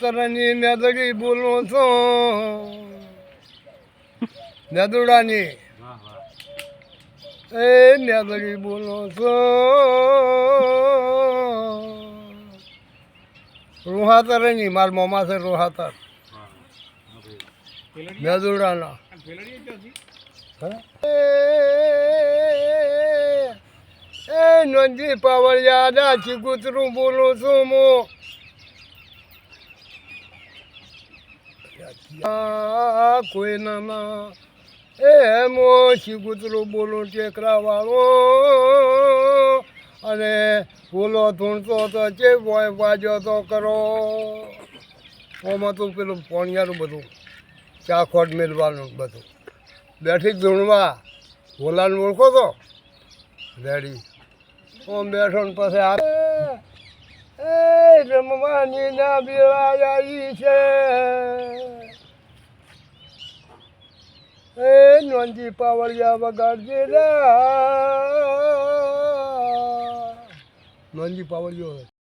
તરની મેદડી બોલું છું. નદુડાની એ મેદડી બોલું છું. રૂહાતરની માર મોમા છે રૂહાતર. વાહ એ નંદી પાવળિયા દાચી કૂતરું બોલું છું હું. આ કોઈ નાના, એ મો શીકૂતરું બોલું ટેકરા વાળો. અને બોલો ધૂણતો તો ચે બોય બાજો તો કરો. ઓમાં તો પેલું પોણિયારું બધું, ચાખોટ મેળવાનું બધું. બેઠી ધૂણવા ભોલાને ઓળખો તો? રેડી. ઓમ બેઠો ને પછી આ એ રમવાની ના બેળા આવી છે. એ નોંધી પાવળિયા વગાડજે રા. નોંધી પાવળિયો.